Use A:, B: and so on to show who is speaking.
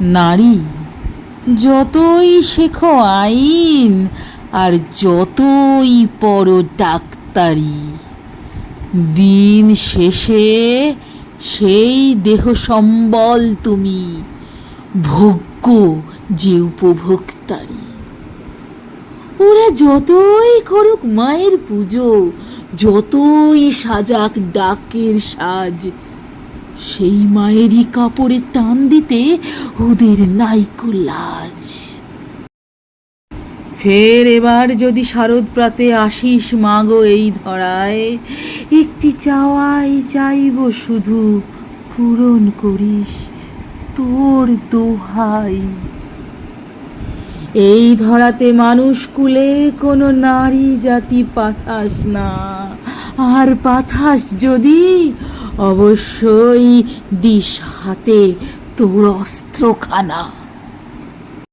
A: নারী, যতই শেখো আইন আর যতই পড় ডাক্তারি, দিন শেষে সেই দেহ সম্বল তুমি ভোগ্য যে উপভোক্তারি। ওরা যতই করুক মায়ের পুজো, যতই সাজাক ডাকের সাজ সেই মায়েরই কাপড়ে টান দিতে ওদের নাইকো লাজ। ফের এবার যদি শারদ প্রাতে আসিস মাগো এই ধরায়, একটি চাওয়াই চাইব শুধু পূরণ করিস তোর দোহাই। এই ধরাতে মানুষ কুলে কোনো নারী জাতি পাঠাস না, আর পাঠাস যদি অবশ্যই দিশ হাতে তোর অস্ত্রখানা।